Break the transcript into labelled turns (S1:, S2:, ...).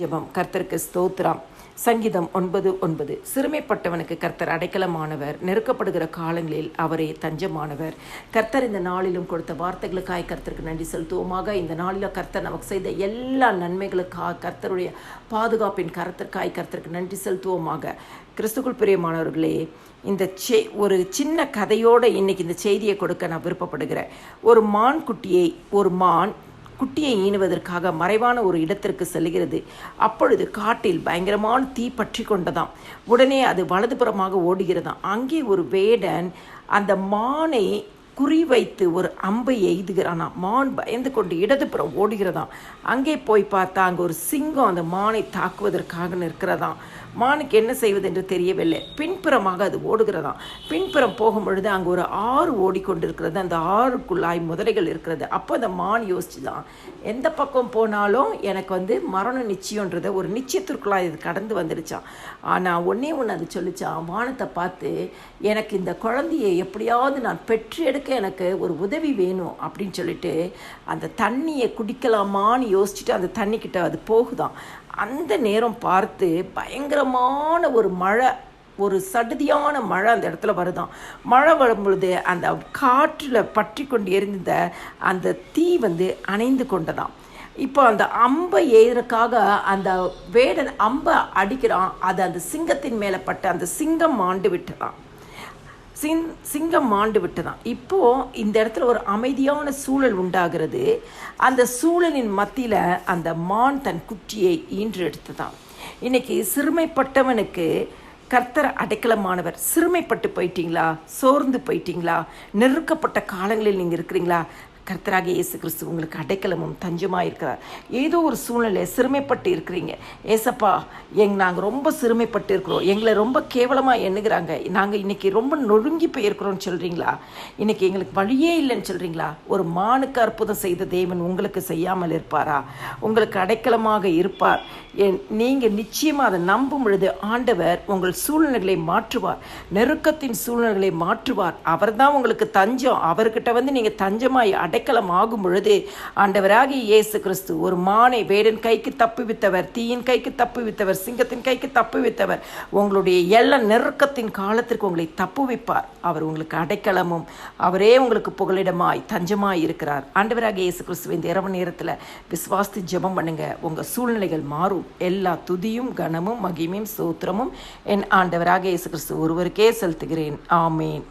S1: ஜெபம். கர்த்தருக்கு ஸ்தோத்திரம். சங்கீதம் ஒன்பது ஒன்பது. சிறுமைப்பட்டவனுக்கு கர்த்தர் அடைக்கலமானவர். நெருக்கப்படுகிற காலங்களில் அவரே தஞ்சமானவர். கர்த்தர் இந்த நாளிலும் கொடுத்த வார்த்தைகளுக்காய் கர்த்தருக்கு நன்றி செலுத்துவோமாக. இந்த நாளில் கர்த்தர் நமக்கு செய்த எல்லா நன்மைகளுக்காக கர்த்தருடைய பாதுகாப்பின் கருத்திற்காய் கர்த்தருக்கு நன்றி செலுத்துவோமாக. கிறிஸ்துக்குள் பிரியமானவர்களே இந்த செ ஒரு சின்ன கதையோடு இன்னைக்கு இந்த செய்தியை கொடுக்க நான் விருப்பப்படுகிறேன். ஒரு மான் குட்டியை ஒரு மான் குட்டியை ஈனுவதற்காக மறைவான ஒரு இடத்திற்கு செல்கிறது. அப்பொழுது காட்டில் பயங்கரமான தீ பற்றி கொண்டதாம். உடனே அது வலதுபுறமாக ஓடுகிறதாம். அங்கே ஒரு வேடன் அந்த மானை குறிவைத்து ஒரு அம்பை எய்துகிறானாம். மான் பயந்து கொண்டு இடதுபுறம் ஓடுகிறதாம். அங்கே போய் பார்த்தா அங்கே ஒரு சிங்கம் அந்த மானை தாக்குவதற்காக நிற்கிறதாம். மானுக்கு என்ன செய்வது என்று தெரியவில்லை. பின்புறமாக அது ஓடுகிறதாம். பின்புறம் போகும் பொழுது அங்கே ஒரு ஆறு ஓடிக்கொண்டிருக்கிறது. அந்த ஆறுக்குள்ளாய் முதலைகள் இருக்கிறது. அப்போ அந்த மான் யோசிச்சுதான் எந்த பக்கம் போனாலும் எனக்கு வந்து மரணம் நிச்சயன்றத ஒரு நிச்சயத்திற்குள்ளாய் இது கடந்து வந்துடுச்சான் ஆனால் ஒன்றே ஒன்று அது சொல்லிச்சான் வானத்தை பார்த்து எனக்கு இந்த குழந்தையை எப்படியாவது நான் பெற்று எடுக்க எனக்கு ஒரு உதவி வேணும் அப்படின்னு சொல்லிட்டு அந்த தண்ணியை குடிக்கலாமான்னு யோசிச்சுட்டு அந்த தண்ணிக்கிட்ட அது போகுதான் அந்த நேரம் பார்த்து பயங்கரமான ஒரு மழை ஒரு சடுதியான மழை அந்த இடத்துல வருதான். மழை வரும்பொழுது அந்த காற்றில் பற்றி கொண்டு எரிந்த அந்த தீ வந்து அணைந்து கொண்டதாம். இப்போ அந்த அம்பை எய்தறக்காக அந்த வேடன் அம்பை அடிக்கிறான். அது அந்த சிங்கத்தின் மேலே பட்டு அந்த சிங்கம் மாண்டு விட்டுறான் சிங் சிங்கம் மாண்டு விட்டுதான். இப்போது இந்த இடத்துல ஒரு அமைதியான சூழல் உண்டாகிறது. அந்த சூழலின் மத்தியில் அந்த மான் தன் குட்டியை ஈன்று எடுத்துதான். இன்னைக்கு சிறுமைப்பட்டவனுக்கு கர்த்தர் அடைக்கலமானவர். சிறுமைப்பட்டு போயிட்டீங்களா? சோர்ந்து போயிட்டீங்களா? நெருக்கப்பட்ட காலங்களில் நீங்கள் இருக்கிறீங்களா? கர்த்தராக இயேசு கிறிஸ்து உங்களுக்கு அடைக்கலமும் தஞ்சமாக இருக்கிறார் ஏதோ ஒரு சூழ்நிலை சிறுமைப்பட்டு இருக்கிறீங்க. ஏசப்பா எங் நாங்கள் ரொம்ப சிறுமைப்பட்டு இருக்கிறோம். எங்களை ரொம்ப கேவலமாக எண்ணுகிறாங்க. நாங்கள் இன்னைக்கு ரொம்ப நொறுங்கி போயிருக்கிறோம்னு சொல்கிறீங்களா இன்றைக்கி எங்களுக்கு வழியே இல்லைன்னு சொல்கிறீங்களா ஒரு மானுக்கு அற்புதம் செய்த தேவன் உங்களுக்கு செய்யாமல் இருப்பாரா? உங்களுக்கு அடைக்கலமாக இருப்பார். என் நீங்கள் நிச்சயமாக அதை நம்பும் பொழுது ஆண்டவர் உங்கள் சூழ்நிலைகளை மாற்றுவார். நெருக்கத்தின் சூழ்நிலைகளை மாற்றுவார். அவர் தான் உங்களுக்கு தஞ்சம். அவர்கிட்ட வந்து நீங்கள் தஞ்சமாய் அடைக்கலம் ஆகும் பொழுது ஆண்டவராகிய இயேசு கிறிஸ்து ஒரு மானை வேடன் கைக்கு தப்புவித்தவர் தீயின் கைக்கு தப்புவித்தவர் சிங்கத்தின் கைக்கு தப்புவித்தவர் உங்களுடைய எல்லா நெருக்கத்தின் காலத்திற்கு உங்களை தப்புவிப்பார். அவர் உங்களுக்கு அடைக்கலமும் அவரே உங்களுக்கு புகலிடமாய் தஞ்சமாய் இருக்கிறார். ஆண்டவராகிய இயேசு கிறிஸ்து இந்த இரவு நேரத்தில் விசுவாசித்து ஜெபம் பண்ணுங்க. உங்கள் சூழ்நிலைகள் மாறும். எல்லா துதியும் கனமும் மகிமையும் சூத்திரமும் என் ஆண்டவராக இயேசு கிறிஸ்து ஒருவருக்கே செலுத்துகிறேன். ஆமேன்.